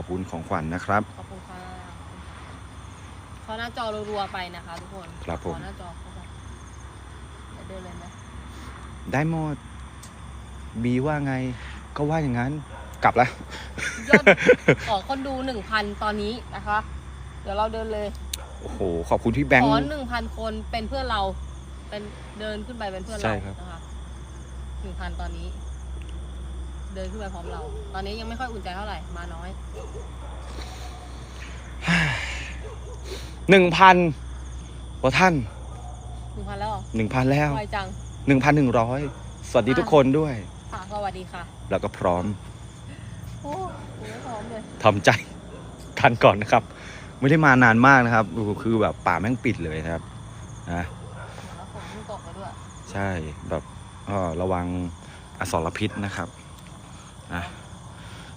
อบคุณของขวัญนะครับ ขอบคุณค่ะขอหน้าจอรัวๆไปนะคะทุกคนครับผม ขอหน้าจอเข้าไปเดี๋ยวเดินเลยไหมได้หมดบีว่าไงก็ว่าอย่างนั้น กลับแล้ว ยอด ขอคนดูหนึ่งพันตอนนี้นะคะ เดี๋ยวเราเดินเลย โอ้โห ขอบคุณพี่แบงขค์ อหนึ่งพันคนเป็นเพื่อนเรา เป็นเดินขึ้นไปเป็นเพื่อนใช่เราครับ นะคะหนึ่งพันตอนนี้ เดินขึ้นไปพร้อมเรา ตอนนี้ยังไม่ค่อยอุ่นใจเท่าไหร่ มาน้อย หนึ่งพันกว่าท่านหนึ่งพันแล้วเหรอหนึ่งพันแล้วไวจังหนึ่งพันหนึ่งร้อยสวัสดีทุกคนด้วย ค่ะสวัสดีค่ะ แล้วก็พร้อมโอ้โหพร้อมเลยทำใจกันก่อนนะครับ ไม่ได้มานานมากนะครับโอ้โหคือแบบป่าแม่งปิดเลยนะครับนะแล้วฝนเพิ่งตกไปด้วย ใช่แบบก็ระวังอสรพิษนะครับ นะ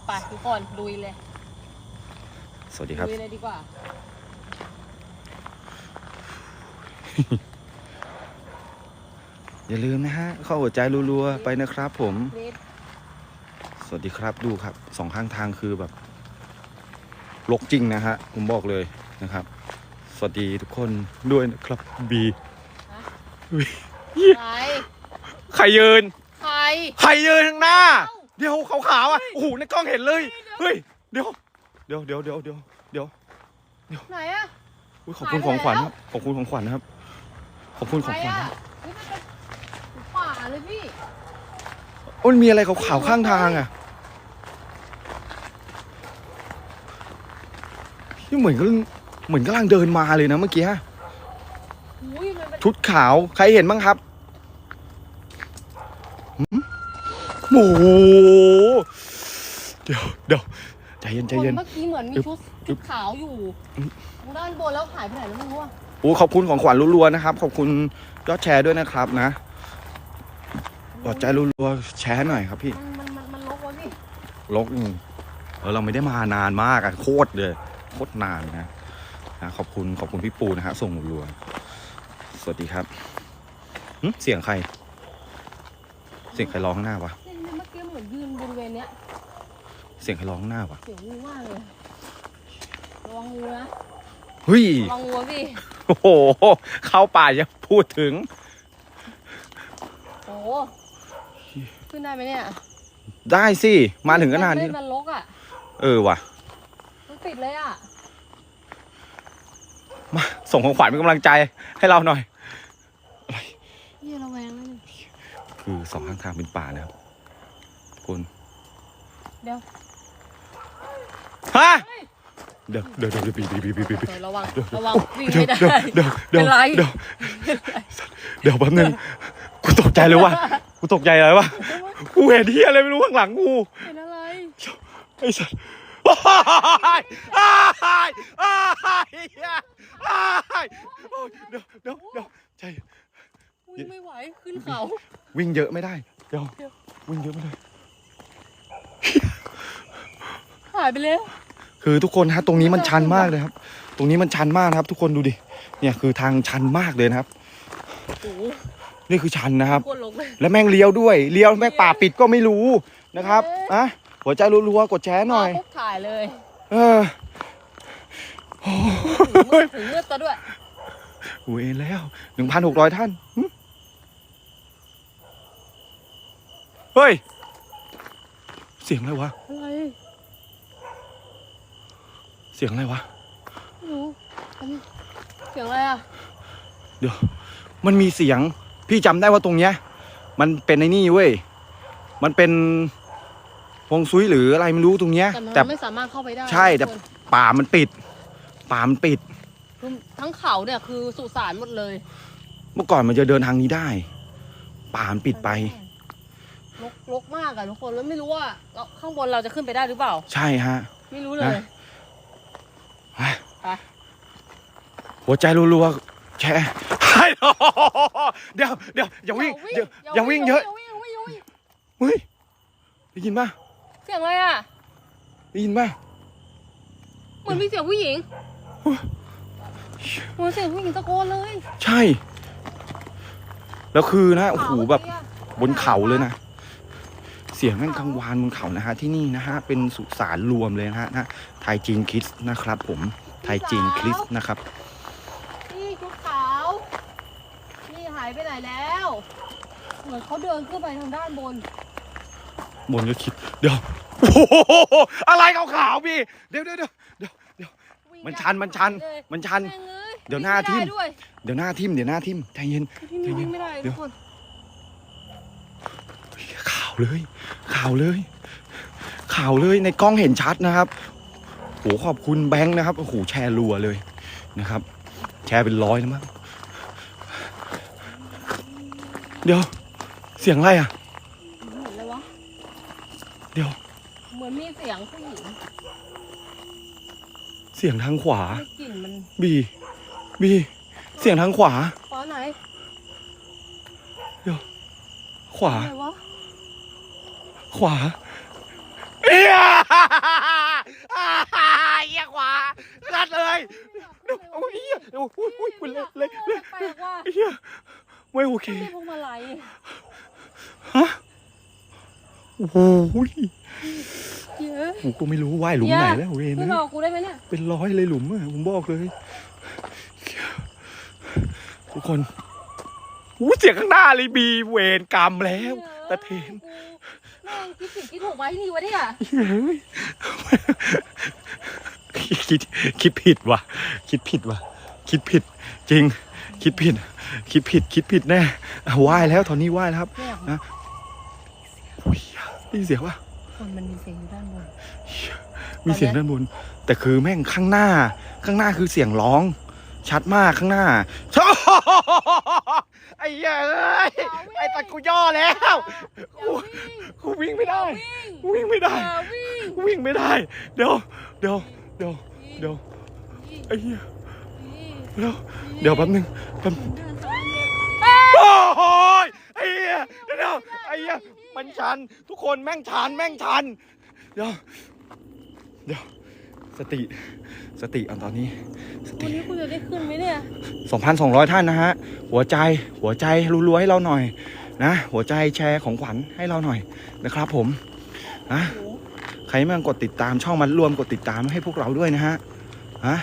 ไปทุกคนลุยเลยสวัสดีครับลุยเลยดีกว่า อย่าลืมนะฮะ เข้าหัวใจรัวๆไปนะครับผมนิดสวัสดีครับดูครับสองข้างทางคือแบบลกจริงนะฮะผมบอกเลยนะครับ สวัสดีทุกคนด้วยนะครับบีใครใครยืน ใคร ใครยืนข้างหน้า เดี๋ยวขาวๆอะโอ้โหในกล้องเห็นเลยเฮ้ยเดี๋ยวเดี๋ยวเดี๋ยวเดี๋ยวเดี๋ยวเดี๋ยวไหนอะอุ๊ยขอบคุณของขวัญครับขอบคุณของขวัญนะครับ ขอบคุณของขวัญใครครับอะเฮ้ยมันเป็นป่าเลยพี่โอ้ยมีอะไรขาวๆข้างทางอะนี่เหมือนก็เหมือนกำลังเดินมาเลยนะเมื่อกี้อุ้ยมันเป็นชุดขาวใครเห็นบ้างครับหืม โอ้โหเดี๋ยวเดี๋ยวใจเย็นใจเย็น เมื่อกี้เหมือนมีชุดชุดขาวอยู่อืมทางด้านบนแล้วหายไปไหนแล้วไม่รู้อะโอ้ขอบคุณของขวัญรัวๆนะครับ ขอบคุณยอดแชร์ด้วยนะครับนะกดใจรัวๆแชร์หน่อยครับพี่ มันมันมันมันลกวะพี่ลกนี่เออเราไม่ได้มานานมากอะโคตรเลยโคตรนานนะนะขอบคุณขอบคุณพี่ปูนะฮะส่งรัวๆสวัสดีครับหึเสียงใคร เสียงใครร้องข้างหน้าวะ เสียงใครร้องข้างหน้าวะเสียงงูมากเลยระวังงูนะเฮ้ยระวังงูอะพี่โอ้โหเข้าป่ายังพูดถึง โอ้โหขึ้นได้ไหมเนี่ยได้สิ มาถึงขนาดนี้เฮ้ยมันลกอะเออว่ะ มันปิดเลยอะมาส่งของขวัญเป็นกำลังใจให้เราหน่อย เยี่ยระแวงเลยคือสองข้างทางเป็นป่านะครับคุณเดี๋ยว ฮะเดี๋ยวเดี๋ยวเดี๋ยวบีบีบีบีบีบีเออระวังเดี๋ยวระวังวิ่งเดี๋ยวไม่ได้เดี๋ยวเดี๋ยวเป็นไรเดี๋ยวเดี๋ยวแป๊บนึงกูตกใจเลยว่ะกูตกใจเลยว่ะกูเห็นที่อะไรไม่รู้ข้างหลังกูเป็นอะไรไอ้สัสอ้ายอ้ายอ้ายอ้ายโอ้ยเดี๋ยวเดี๋ยวเดี๋ยวใจวิ่งไม่ไหวขึ้นเขาวิ่งเยอะไม่ได้เดี๋ยววิ่งเยอะไม่ได้ หายไปแล้ว คือทุกคนฮะตรงนี้มันชันมากเลยครับ ตรงนี้มันชันมากนะครับ ทุกคนดูดิ เนี่ยคือทางชันมากเลยนะครับ โอ้โหนี่คือชันนะครับ โคตรลงเลย และแม่งเลี้ยวด้วย เลี้ยวแม่งป่าปิดก็ไม่รู้นะครับอะหัวใจรัวๆกดแชร์หน่อย มาปุ๊บถ่ายเลยเออถึงมืดถึงมืดซะด้วยโอ้ยแล้วหนึ่งพันหกร้อยท่านหึเฮ้ย เสียงอะไรวะอะไรเสียงอะไรวะไม่รู้อันนี้เสียงอะไรอะ เดี๋ยว มันมีเสียง พี่จำได้ว่าตรงเนี้ย มันเป็นไอ้นี่เว้ย มันเป็นฮวงซุยหรืออะไรไม่รู้ตรงเนี้ย แต่มันแต่ไม่สามารถเข้าไปได้ใช่แต่ทุกคนป่ามันปิด ป่ามันปิด คือทั้งเขาเนี่ยคือสุสานหมดเลยเมื่อก่อนมันจะเดินทางนี้ได้ ป่ามันปิดไปลกลกมากอะทุกคนแล้วไม่รู้ว่าเราข้างบนเราจะขึ้นไปได้หรือเปล่า ใช่ฮะ ไม่รู้เลย นะไปไป หัวใจรัวๆแชร์เดี๋ยวเดี๋ยวอย่าวิ่งเดี๋ยวอย่าวิ่งเยอะอย่าวิ่งอย่าวิ่งอย่าวิ่งเฮ้ยได้ยินป่ะเสียงอะไรอะได้ยินป่ะเหมือนมีเสียงผู้หญิงเหมือนเสียงผู้หญิงตะโกนเลย ใช่ แล้วคือนะโอ้โหแบบบนเขาเลยนะเสียงสียงแม่งกังวานบนเขานะฮะที่นี่นะฮะเป็นสุสานรวมเลยนะฮะนะไทยจีนคริสต์นะครับผม ไทยจีนคริสต์นะครับ นี่ชุดขาว นี่หายไปไหนแล้ว เหมือนเขาเดินขึ้นไปทางด้านบน บนก็คิด เดี๋ยว โอ้โหอะไรขาวๆพี่ เดี๋ยวเดี๋ยวเดี๋ยวเดี๋ยวเดี๋ยววิ่งมันชันมันชันเลยมันชันแม่งอ้เดี๋ยวหน้าทิ่มวิ่งไได้ด้วยเดี๋ยวหน้าทิมเดี๋ยวหน้าทิมใจเย็นที่นี่วิ่งไม่ได้เดี๋ทุยวกคนข่าวเลยข่าวเลยข่าวเลยในกล้องเห็นชัดนะครับ โหขอบคุณแบงค์นะครับโอ้โหแชร์รัวเลยนะครับ แชร์เป็นร้อยนะมั้งเดี๋ยว เสียงอะไรอะ เหมือนอะไรวะ เดี๋ยว เหมือนมีเสียงผู้หญิงเสียงทางขวา ได้กลิ่นมันบี บี เสียงทางขวาตอนไหนขวา อะไรวะ ขวาเอีย เอียขวาลัดเลยโอ้ยเอียโอ้ยโอ้ยโอ้ยคุณเล็กเล็กเล็กแปลกว่าเอียไม่โอเค ไม่พวงมาลัยฮะ โอ้โหเยอะผมก็ไม่รู้ว่ายหลุมไหนแล้วเวนไม่นะหลอกกูได้ไหมเนี่ยเป็นร้อยเลยหลุมอะผมบอกเลย ทุกคนอู้เสียงข้างหน้าเลยบีเวนกรรมแล้ว ตะเทน กู แม่งคิดผิดคิดถูกไว้นี่วะเนี่ยเฮ้ยคิดคิดผิดว่ะ คิดผิดว่ะ คิดผิด จริง คิดผิด คิดผิด คิดผิดแน่อะไหว้แล้วตอนนี้ไหว้แล้วครับไม่อยากนะอุ้ยได้ยินเสียงว่ะคนมันมีเสียงอยู่ด้านบนมีเสียงด้านบน แต่คือแม่งข้างหน้า ข้างหน้าคือเสียงร้อง ชัดมากข้างหน้าไอ้เหี้ยเอ้ยไอ้ตัดกูย่อแล้วอย่าวิ่งกูวิ่งไม่ได้วิ่งกูวิ่งไม่ได้อย่าวิ่งกูวิ่งไม่ได้ เดี๋ยวเดี๋ยวเดี๋ยวเดี๋ยวไอ้เหี้ยเดี๋ยวเดี๋ยวแป๊บนึงแป๊บเดินตามเนี่ยโอ้โหยไอ้เหี้ยเดี๋ยวไอ้เหี้ยมันชัน ทุกคนแม่งชันแม่งชันเดี๋ยวเดี๋ยว สติสติเอาตอนนี้สวันตินี้กูจะได้ขึ้นไหมเนี่ย2,200 ท่านนะฮะ หัวใจหัวใจรัวๆให้เราหน่อยนะ หัวใจแชร์ของขวัญให้เราหน่อยนะครับผมนะโอ้โหใครไม่กดติดตามช่องมันรวมกดติดตามให้พวกเราด้วยนะฮะฮะ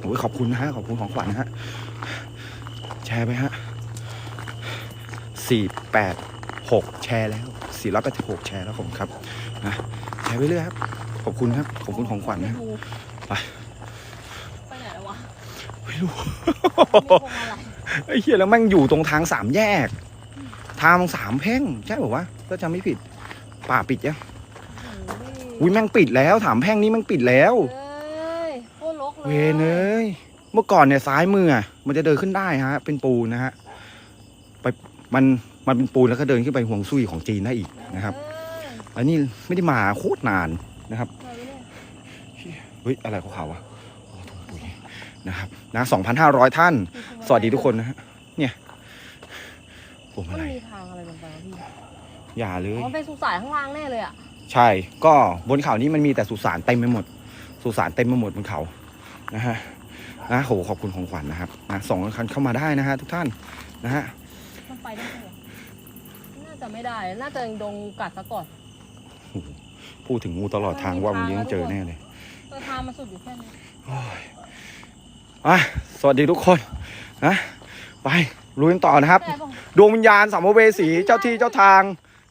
โอ้ยขอบคุณนะฮะขอบคุณของขวัญนะฮะแชร์ไปฮะสี่แปดหกแชร์แล้วสี่ร้อยแปดสิบหกแชร์แล้วผมครับนะแชร์ไปเรื่อยครับ ขอบคุณครับ ขอบคุณของขวัญนะดูไปไปไหนแล้ววะไม่รู้มีพวงมาลัยไอ้เหี้ยแล้วแม่งอยู่ตรงทางสามแยก ทางสามเพ่งใช่ป่าวะถ้าจำไม่ผิด ป่าปิดยังโอ้อุ้ยแม่งปิดแล้วสามแพ่งนี้แม่งปิดแล้ว เอ้ยโคตรรกเลยเวนเอ้ยเมื่อก่อนเนี่ยซ้ายมืออะมันจะเดินขึ้นได้ฮะ เป็นปูนนะฮะไปมันมันเป็นปูนแล้วก็เดินขึ้นไปห่วงซุยของจีนได้อีกนะครับ เอ้ย อันนี้ไม่ได้มาโคตรนาน นะครับไปเนี่ยเฮ้ยอะไรขาวๆวะโอ้ถุงปุ๋ยนะครับนะ2,500ท่านมีพวงมาลัยสวัสดีทุกคนนะฮะเนี่ยผมมัอะนไรมีทางอะไรลงไปวะพี่อย่าเลอ๋ย อมันเป็นสุสานข้างล่างแน่เลยอะใช่ ก็บนเขานี้มันมีแต่สุสานเต็มไปหมด สุสานเต็มไปหมดบนเขานะฮะนะโหขอบคุณของขวัญนะครับนะสองคันเข้ามาได้นะฮะทุกท่านนะฮะ มันไปได้ไหมวะน่าจะไม่ได้ น่าจะยังดงกัดซะก่อน พูดถึงงูตลอดทางว่ามันยังเจอแน่เลยตัวทางมันสุดอยู่แค่นี้โอ้ยอะสวัสดีทุกคนนะไปลุยกันต่อนะครับได้ปะดวงวิญญาณสัมภเวสีเจ้าที่เจ้าทาง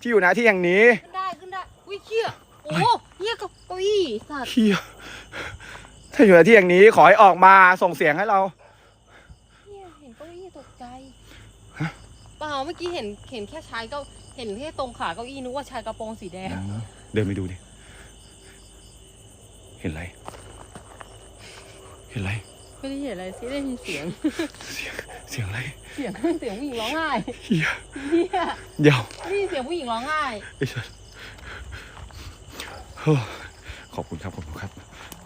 ที่อยู่ณที่แห่งนี้ขึ้นได้ขึ้นได้ อุ้ยเชี่ยโอ้โหเหี้ยกับเก้าอี้สัตว์เฮียถ้าอยู่ณที่แห่งนี้ขอให้ออกมาส่งเสียงให้เรา เหี้ยเห็นเก้าอี้ตกใจฮะ เปล่าเมื่อกี้เห็นเห็นแค่ชายเก้าเห็นแค่ตรงขาเก้าอี้นึกว่าชายกระโปรงสีแดง เดินไปดูดิ เห็นอะไร เห็นอะไร ไม่ได้เห็นอะไรสิได้ยินเสียง เสียงอะไร เสียงเสียงผู้หญิงร้องไห้เฮียเหี้ยเดี๋ยวได้ยินเสียงผู้หญิงร้องไห้ไอ้สัสโอ้ขอบคุณครับขอบคุณครับ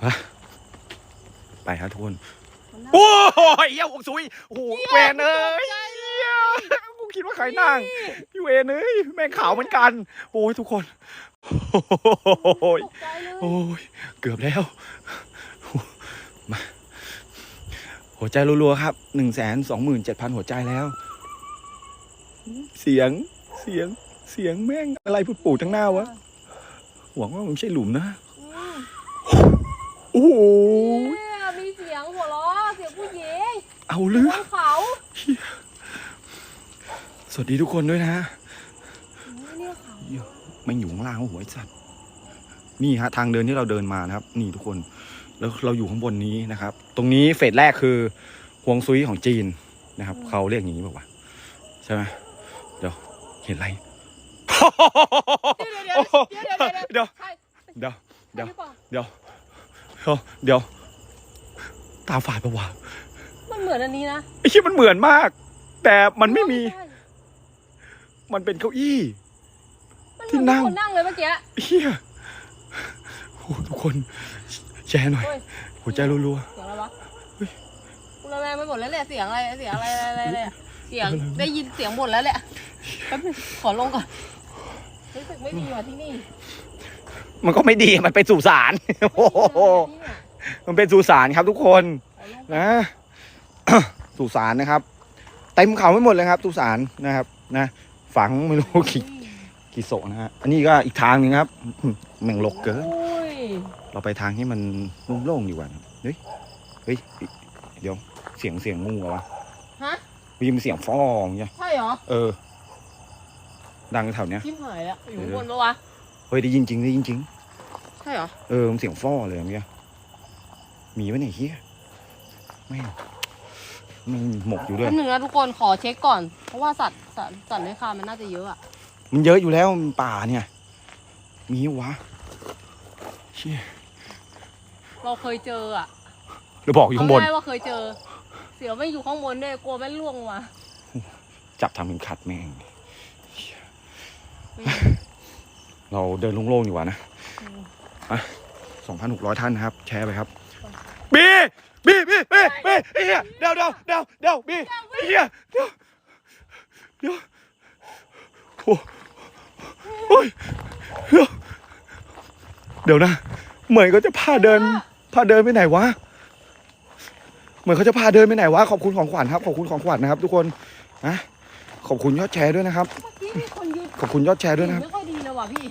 มาไปครับทุกคนมันน่าโอ้ยเหี้ยหกซุยโอ้โหเวนเอ้ยเหี้ยกูคิดว่าใครนั่งพี่เวนเอ้ยแม่งขาวเหมือนกัน โอ้ยทุกคน โอ้ยตกใจเลยโอ้ยเกือบแล้ว มาหัวใจรัวๆครับหนึ่งแสนสองหมื่นเจ็ดพันหัวใจแล้ว เสียงเสียงเสียงแม่งอะไรพูดปู่ทั้งหน้าวะหวังว่ามันไม่ใช่หลุมนะอืมโอ้โหเนี่ยมีเสียงหัวเราะเสียงผู้หญิงเอาบเรื่องนเขาสวัสดีทุกคนด้วยนะอุ๊ยเนี่ยเขา ไม่อยู่ข้างล่างหัวไอ้สัตว์นี่ฮะทางเดินที่เราเดินมานะครับ นี่ทุกคน แล้วเราอยู่ข้างบนนี้นะครับ ตรงนี้เฟสแรกคือฮวงซุยของจีนนะครับ เขาเรียกอย่างนี้บอกว่าวะใช่ไหมเดี๋ยวเห็นอะไรเดี๋ยวเดี๋ยวเดี๋ยวเดี๋ยวเดี๋ยวเดี๋ยวใช่เดี๋ยวเดี๋ยวใช่หรือเปล่าเดี๋ยวเดี๋ยวเดี๋ยวตาฝาดปะวะมันเหมือนอันนี้นะไอ้ที่มันเหมือนมาก แต่มันไม่มีใช่มันเป็นเก้าอี้มันเห ที่มือนนั่งคนนั่งเลยเมื่อกี้เฮียโอ้ทุกคนแชร์หน่อยเฮ้ยหัวใจรัวเสียงอะไรวะกูระแวงไปหมดแล้วแหละเสียงอะไรเสียงอะไรอะไรอะไรอะเสียงได้ยินเสียงบ่นแล้วแหละแป๊บนึงขอลงก่อนรู้สึกไม่ดีว่ะที่นี่ๆมันก็ไม่ดีมันเป็นสุสานโอ้โหไม่ดีเลยที่เนี่ยมันเป็นสุสานครับทุกคนขอลงก่อนนะสุสานนะครับเต็มเขาไม่หมดเลยครับสุสานนะครับ นะ ฝังไม่รู้กี่ กี่โศกนะฮะ อันนี้ก็อีกทางหนึงครับอืมแม่งลกเกินโอ้ยเราไปทางที่มันโล่งๆดีกว่านะเฮ้ย เฮ้ย เดี๋ยวเสียงเสียงงูเหรอวะฮะมีมันเสียงฟ้องอย่างเงี้ยใช่เหรอ เออ ดังแถวเนี้ยชิมหายแล้วอยู่เดี๋ยวบนปะวะ เฮ้ยได้ยินจริงได้ยินจริง ใช่เหรอ เออมันเสียงฟ้อเลยเมื่อกี้มีไว้ไหนยเฮียไม่งมันหมกอยู่ด้วยแป๊บนึงนะทุกคนขอเช็คก่อน เพราะว่าสัตว์สัตว์สัตว์เลื้อยคลานมันน่าจะเยอะอะ มันเยอะอยู่แล้วมันป่าเนี่ย มีวะเชี่ยเราเคยเจออะเราบอกอยู่ข้างบน เได้ว่าเคยเจอ เสือไม่อยู่ข้างบนด้วยกลัวแม่งล่วงลงมา จับทำเป็นขัดแม่งเหี้ยเราเดินโล่งๆอยู่วะนะอะสองพันหกร้อยท่านนะครับ แชร์ไปครับ บีบีบีบีบีเฮียเดี๋ยวเดี๋ยวเดี๋ยวเดี๋ยวบีเฮียเดี๋ยวเดี๋ยวโอ้โอ้ย เดี๋ยวเดี๋ยวนะ เหมือนเขาจะพาเดิน พาเดินไปไหนวะ เหมือนเขาจะพาเดินไปไหนวะ ขอบคุณของขวัญครับ ขอบคุณของขวัญนะครับ ทุกคนนะขอบคุณยอดแชร์ด้วยนะครับ เมื่อกี้มีคนยืนขอบคุณยอดแชร์ด้วยนะครับ ไม่ค่อยดีเลยว่ะพี่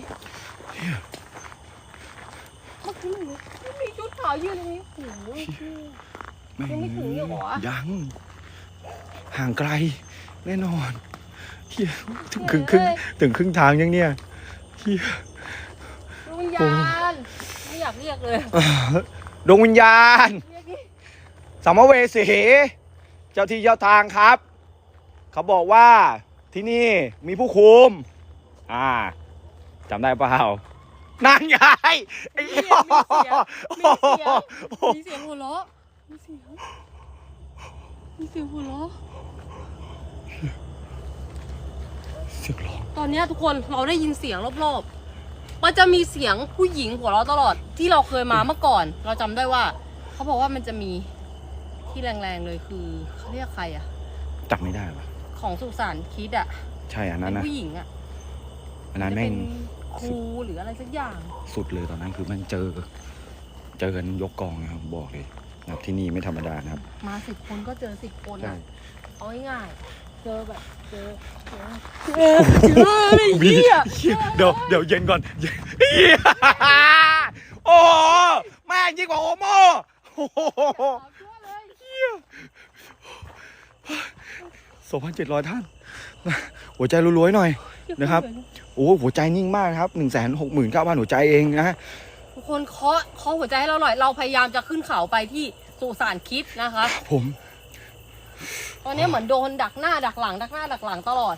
เมื่อกี้มันมีชุดขาวยืนตรงนี้โอ้โหยังไม่ถึงอีกเหรอ ยัง ห่างไกล แน่นอนเฮียถึงครึ่งครึ่งถึงครึ่งทางยังเนี่ย เฮียดวงวิญญาณไม่อยากเรียกเลยดวงวิญญาณ เรียกดิสัมภเวสีเจ้าที่เจ้าทางครับ เขาบอกว่าที่นี่มีผู้คุม อ่าจำได้เปล่านั่นไงไอ้มีเหี้เสียยงมีเสียงมีเสียงมีเสียงหัวเราะมีเสียงมีเสียงหัวเราะ เสียงร้องตอนเนี้ยทุกคนเราได้ยินเสียงรอบๆ มันจะมีเสียงผู้หญิงหัวเราะตลอดที่เราเคยมาเมื่อก่อน เราจำได้ว่า เขาบอกว่ามันจะมีที่แรงๆเลยคือเขาเรียกใครอะจำไม่ได้ว่ะของสุสานคิดอะใช่อันเป็นั้นนนะผู้หญิงอะอันนั้นจะแม่เป็งนครูหรืออะไรสักอย่าง สุดเลยตอนนั้นคือแม่งเจอ เจอกันยกกองนะครับบอกเลยนะครับที่นี่ไม่ธรรมดานะครับ มาสิบคนก็เจอสิบคนใช่ อะเอาง่ายๆ เจอแบบเจอเจอเจอเจอไอ้บีเหี้ยเดี๋ยวเดี๋ยวเย็นก่อนเย็นเหี้ยโอ้โหแม่งยิ่งกว่าโอโมโอ้โหชั่วเลยสองพันเจ็ดร้อยท่าน หัวใจรัวๆหน่อยนะครับ โอ้หัวใจนิ่งมากครับหนึ่งแสนหกหมื่นเก้าพันหัวใจเองนะทุกคนเคาะเคาะหัวใจให้เราหน่อย เราพยายามจะขึ้นเขาไปที่สุสานคิดนะคะ ผมต อนนี้เหมือนโดนดักหน้าดักหลัง ดักหน้าดักหลังตลอด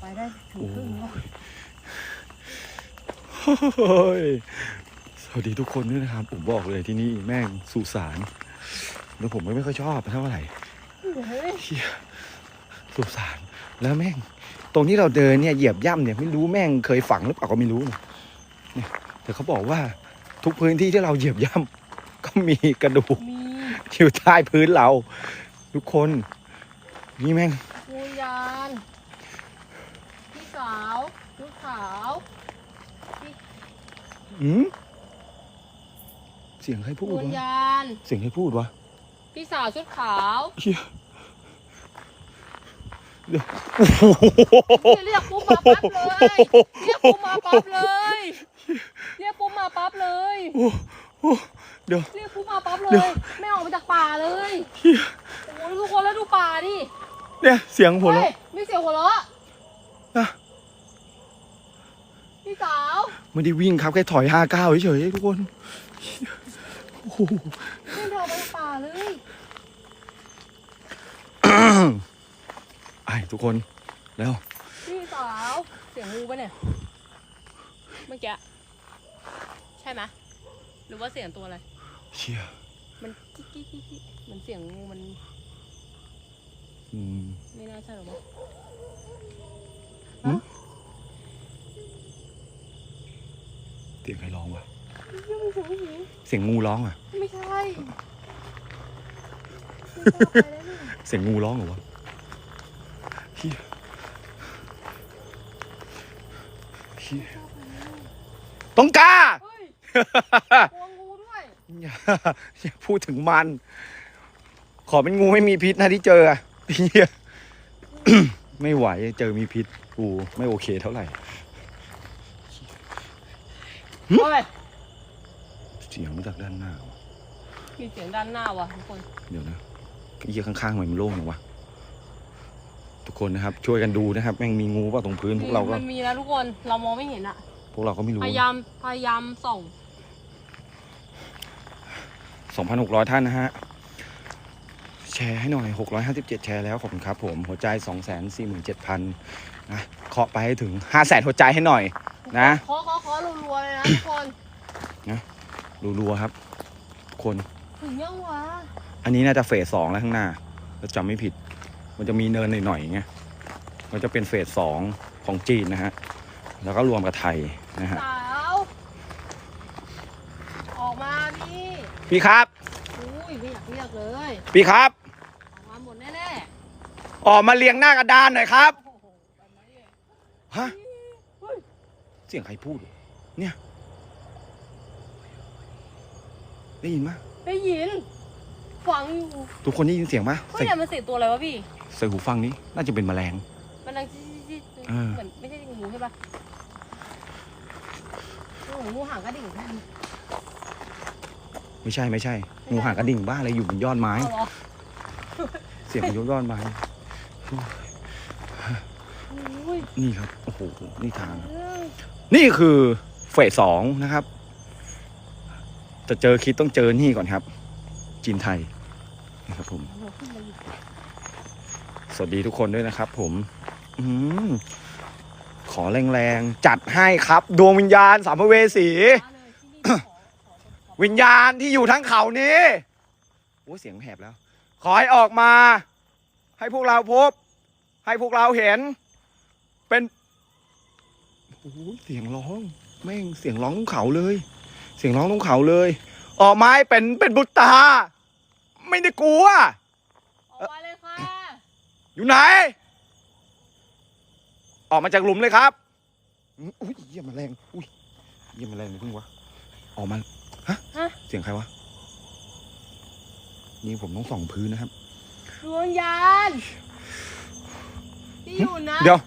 ไปได้ถึงครึ่งแล้วเฮ้ยสวัสดีทุกคนด้วยนะครับ ผมบอกเลยที่นี่แม่งสุสานแล้วผมก็ไม่ค่อยชอบเท่าไหร่เฮ้ยเฮียสุสานแล้วแม่ง ตรงที่เราเดินเนี่ยเหยียบย่ำเนี่ยไม่รู้แม่งเคยฝังหรือเปล่าก็ไม่รู้นะเนี่ยแต่เขาบอกว่า ทุกพื้นที่ที่เราเหยียบย่ำก็มีกระดูกมีอยู่ใต้พื้นเรา ทุกคนนี่แม่งวิญญาณพี่สาวลูกขาวอืมเสียงใครพูดวิญวะญาณเสียงใครพูดวะพี่สาวชุดขาวเฮียเดี๋ยวโอ้โห เรียกปุ๊บมาปั๊บเลยเรียกปุ๊บมาปั๊บเลย เรียกปุ๊บมาปั๊บเลยโอ้โหเดี๋ยว เรียกปุ๊บมาปั๊บเลเดี๋ยยว ไม่ออกมาจากป่าเลยเฮียโอ้โหทุกคนแล้วดูป่าดิเนี่ยเสียงหัวเราะเฮ้ยไม่เสียงหัวเราะนะพี่สาวไม่ได้วิ่งครับแค่ถอยห้าก้าวเฉยๆทุกคนเหี้ยโอ้โห ไม่เดินออกมาจากป่าเลยไอ้ทุกคนแล้วพี่สาวเสียงงูปะเนี่ยเมื่อกี้ ใช่ไหมหรือว่าเสียงตัวอะไร เชี่ยมันกิ๊กกิ๊กกิ๊กกิ๊กเหมือนเสียงงูมันอืม ไม่น่าใช่หรอกมั้งหืมเสียงใครร้องวะยังไม่เสียงผู้หญิงเสียงงูร้องอะ ไม่ใช่ไม่ใช่ไปแล้วนี่เสียงงูร้องเหรอวะเฮียเฮียต้องกล้าเฮ้ย กลัวงูด้วยอย่าอย่าพูดถึงมัน ขอเป็นงูไม่มีพิษนะที่เจออะเฮียไม่ไหวเจอมีพิษกูไม่โอเคเท่าไหร่ เฮ้ยเสียงมาจากด้านหน้ามีเสียงด้านหน้าว่ะทุกคนเดี๋ยวนะเฮียข้างๆหน่อยมันโล่งหรอวะทุกคนนะครับ ช่วยกันดูนะครับแม่งมีงูเปล่าตรงพื้นพวกเราก็มันมีนะทุกคนเรามองไม่เห็นอะพวกเราก็ไม่รู้พยายามพยายามส่อง 2,600 ท่านนะฮะ แชร์ให้หน่อย 657 แชร์แล้วขอบคุณครับผม หัวใจ 247,000นะเคาะไปให้ถึง 500,000 หัวใจให้หน่อย นะเคาะเคาะเคาะรัวๆเลยนะทุกคนรัวๆครับ คนถึงยังวะอันนี้น่าจะเฟสสองแล้วข้างหน้าถ้าจำไม่ผิด มันจะมีเนินหน่อยๆอย่างเงี้ยมันจะเป็นเฟสสองของจีนนะฮะ แล้วก็รวมกับไทยนะฮะ สาวออกมา พี่พี่ครับ อุ้ยไม่อยากเรียกเลยพี่ครับ ออกมาหมดแน่ออกมาเรียงหน้ากระดานหน่อยครับ ๆโอ้โหไปไหมเนี่ยฮะ เฮ้ยเสียงใครพูด เนี่ย ได้ยินไหมยได้ยินฟังอยู่ทุกคนได้ยินเสียงไหมยเฮ้ยใส่เนี่ยมันเสียงตัวอะไรวะพี่ ใส่หูฟังนี้ น่าจะเป็นแมลง มันดังจิ๊ดจิ๊ดจิ๊ดเออ เหมือนไม่ใช่งูใช่ปะโอ้โหงูหางกระดิ่งเอา ไม่ใช่ไม่ใช่ งูหางกระดิ่งบ้าอะไรอยู่บนยอดไม้เหรอเสียงบนยอดไม้ อุ้ยนี่ครับ โอ้โห นี่ทางเอ้ยนี่คือเฟสสองนะครับ จะเจอคิดต้องเจอนี่ก่อนครับ จีนไทยนะครับผม เอาขึ้นมาอีกสวัสดีทุกคนด้วยนะครับ ผม อืมขอแรงๆ จัดให้ครับ ดวงวิญญาณสามภเวสีมาเลยที่นี่ขอขอขอ วิญญาณที่อยู่ทั้งเขานี้โอ้เสียงแหบแล้ว ขอให้ออกมา ให้พวกเราพบ ให้พวกเราเห็น เป็นโอ้โหเสียงร้องแม่งเสียงร้องทุ่งเขาเลย เสียงร้องทุ่งเขาเลย ออกมาให้เป็นเป็นบุตรตา ไม่ได้กลัว ออกมาเลยค่ะ อยู่ไหน ออกมาจากหลุมเลยครับ อุ้ยเยี่ยมแมลงอุ้ยเยี่ยมแมลงเลยเพิ่งวะออกมา ฮะ ฮะเสียงใครวะ นี่ผมต้องส่องพื้นนะครับ ดวงยานที่อยู่นะเดี๋ยว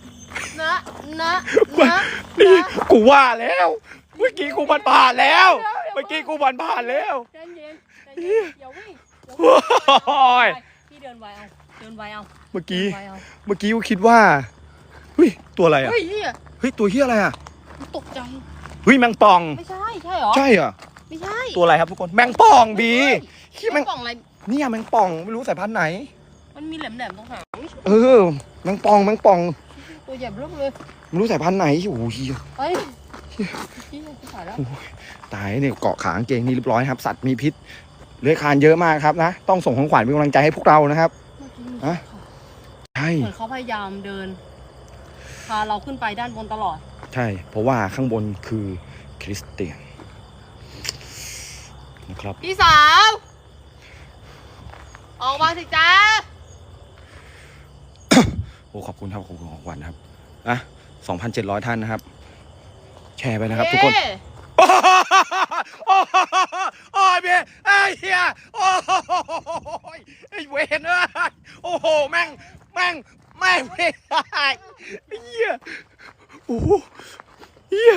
นะนะนะนี่กูว่าแล้ว เมื่อกี้กูผ่านผ่านแล้ว เมื่อกี้กูผ่านผ่านแล้ว ใจเย็นใจเย็นอย่าวิ่งอย่าโอ้วิ่งยพี่เดินไวเอาเดินไวเอาเมื่อกี้ เดินไวเอาเมื่อกี้กูคิดว่าเฮ้ยตัวอะไรอะ เฮ้ยเหี้ยเฮ้ยตัวเฮียอะไรอะตกใจเฮ้ยแมงป่อง ไม่ใช่ใช่เหรอ ใช่เหรอะ ไม่ใช่ตัวอะไรครับทุกคนแมงป่องบีคิดแมงกล่องอะไร เนี่ยแมงป่องไม่รู้สายพันธุ์ไหน มันมีแหลมๆตรงหางเออแมงป่องแมงป่องตัวใหญ่เริ่มเลยไม่รู้สายพันธุ์ไหนโอ้โหเฮียเฮ้ยพี่จะถ่ายแล้วตายเนี่ยเกาะขางเกงนี่เรียบร้อยครับ สัตว์มีพิษเลื้อยคลานเยอะมากครับนะต้องส่งของขวัญเป็นกำลังใจให้พวกเรานะครับเมื่อกี้มีฮะใช่เหมือนเขาพยายามเดินพาเราขึ้นไปด้านบนตลอด ใช่ เพราะว่าข้างบนคือคริสเตียน นะครับ พี่สาว ออกมาสิจ้าโอ้ขอบคุณครับขอบคุณของขวัญนะครับอะ2,700ท่านนะครับ แชร์ไปนะครับ ทุกคนเย้โอ้โหโอ้ยยพี่ไอ้เหี้ยโอ้ยไอ้เวนเอ้ยโอ้โห แม่ง แม่ง แม่งไม่ได้ไอ้เหี้ยโอ้โหเหี้ย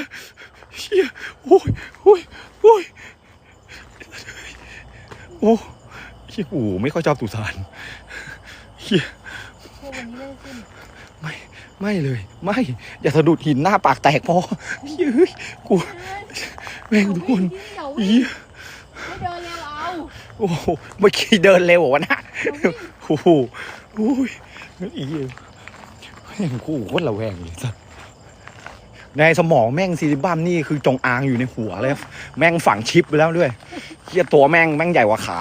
เหี้ยโอ้ยโอ้ยโอ้ย โอ้เหี้ยโอ้โหไม่ค่อยชอบตุสานเหี้ยพวกวันนี้ไม่ได้ขึ้นไม่ไม่เลย ไม่ อย่าสะดุดหินหน้าปากแตกพอเฮ้ยกูแม่งทุกคนเดี๋ยววิ่งเหี้ยไม่เดินเลยเราโอ้โหเมื่อกี้เดินเร็วเหรอวะนะเดี๋ยววิ่งโอ้โหโอ้ยอีเหี้ยแม่งกูโคตรระแวงเลยสัส ในสมองแม่งซีริบัมนี่คือจงอางอยู่ในหัวเลย แม่งฝังชิปไปแล้วด้วยเฮียตัวแม่งแม่งใหญ่กว่าขา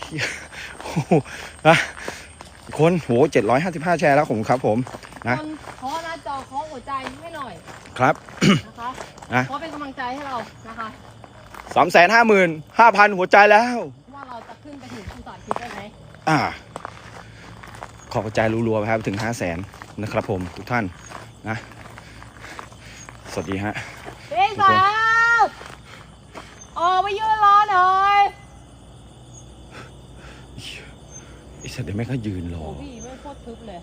เหี้ยโอ้โหนะคนโหเจ็ดร้อยห้าสิบห้าแชร์แล้วผมครับ ผมนะคนเคาะหน้าจอเคาะหัวใจให้หน่อยครับนะคะนะเพราะเป็นกำลังใจให้เรานะคะสามแสนห้าหมื่นห้าพันหัวใจแล้วว่าเราจะขึ้นไปถึงสุสานคิดได้ไหมอ่า ขอกระจายรัวๆไปครับถึงห้าแสนนะครับผมทุกท่านนะ สวัสดีฮะพี่สาวออกไปยืนรอหน่อยไอ้สัตว์เดี๋ยวแม่งก็ยืนรอโอ้พี่ไม่โคตรทึบเลย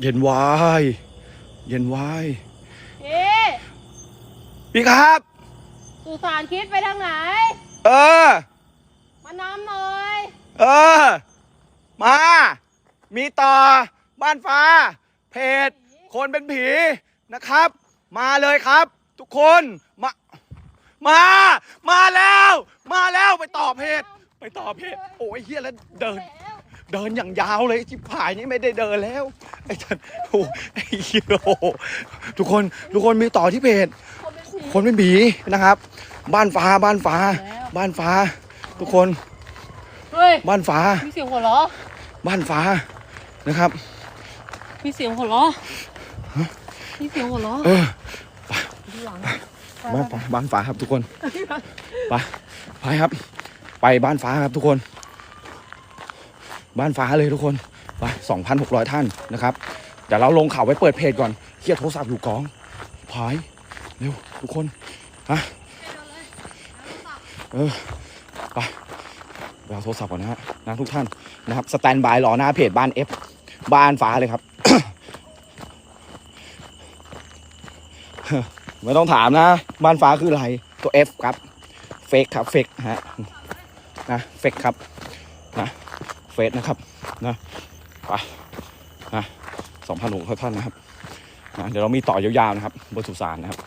เย็นวาย เย็นวาย พี่พี่ครับ สุสานคิดไปทางไหน เออ มานำหน่อย เออ มา มีต่อ บ้านฟ้า เพจคนเป็นผี นะครับ มาเลยครับ ทุกคนมา มา มาแล้ว มาแล้วไปต่อเพจไปต่อเพจโอ้ยเฮียแล้วเดินแล้วเดินอย่างยาวเลยจิบหายนี่ไม่ได้เดินแล้วไอ้ท่านโอ้ไอ้เหี้ยโอ้โหทุกคนทุกคนมีต่อที่เพจคนเป็นผีคนเป็นผีนะครับ บ้านฟ้าบ้านฟ้าแล้วบ้านฟ้า ทุกคนเฮ้ยบ้านฟ้า มีเสียงหัวเราะบ้านฟ้านะครับ มีเสียงหัวเราะ มีเสียงหัวเราะเออดูหลังบ้านฟ้าบ้านฟ้าครับทุกคนไปไปครับ ไปบ้านฟ้าครับทุกคน บ้านฟ้าเลยทุกคนไปสองพันหกร้อยท่านนะครับเดี๋ยวเราลงข่าวไว้เปิดเพจก่อนเฮียโทรศัพท์อยู่กองพายเร็วทุกคนฮะเออไปไปเอาโทรศัพท์ก่อนนะฮะนะทุกท่านนะครับสแตนบายรอหน้าเพจบ้านเอฟบ้านฟ้าเลยครับ ไม่ต้องถามนะบ้านฟ้าคืออะไร ตัว F ครับเฟกครับเฟกฮะนะเฟกครับนะเฟสนะครับนะไปนะสองพันหกท่านนะครับนะเดี๋ยวเรามีต่อยาวๆนะครับบนสุสานนะครับ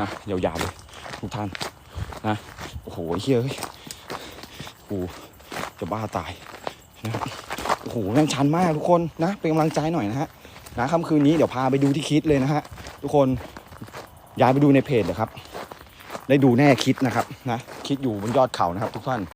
นะยาวๆเลยทุกท่านนะโอ้โหเฮ้ยโอ้จะบ้าตายนะครับโอ้โหแม่งชันมากทุกคนนะเป็นกำลังใจหน่อยนะฮะนะค่ำคืนนี้เดี๋ยวพาไปดูที่คิดเลยนะฮะทุกคน ย้ายไปดูในเพจนะครับ ได้ดูแน่คิดนะครับนะคิดอยู่บนยอดเขานะครับ ทุกท่าน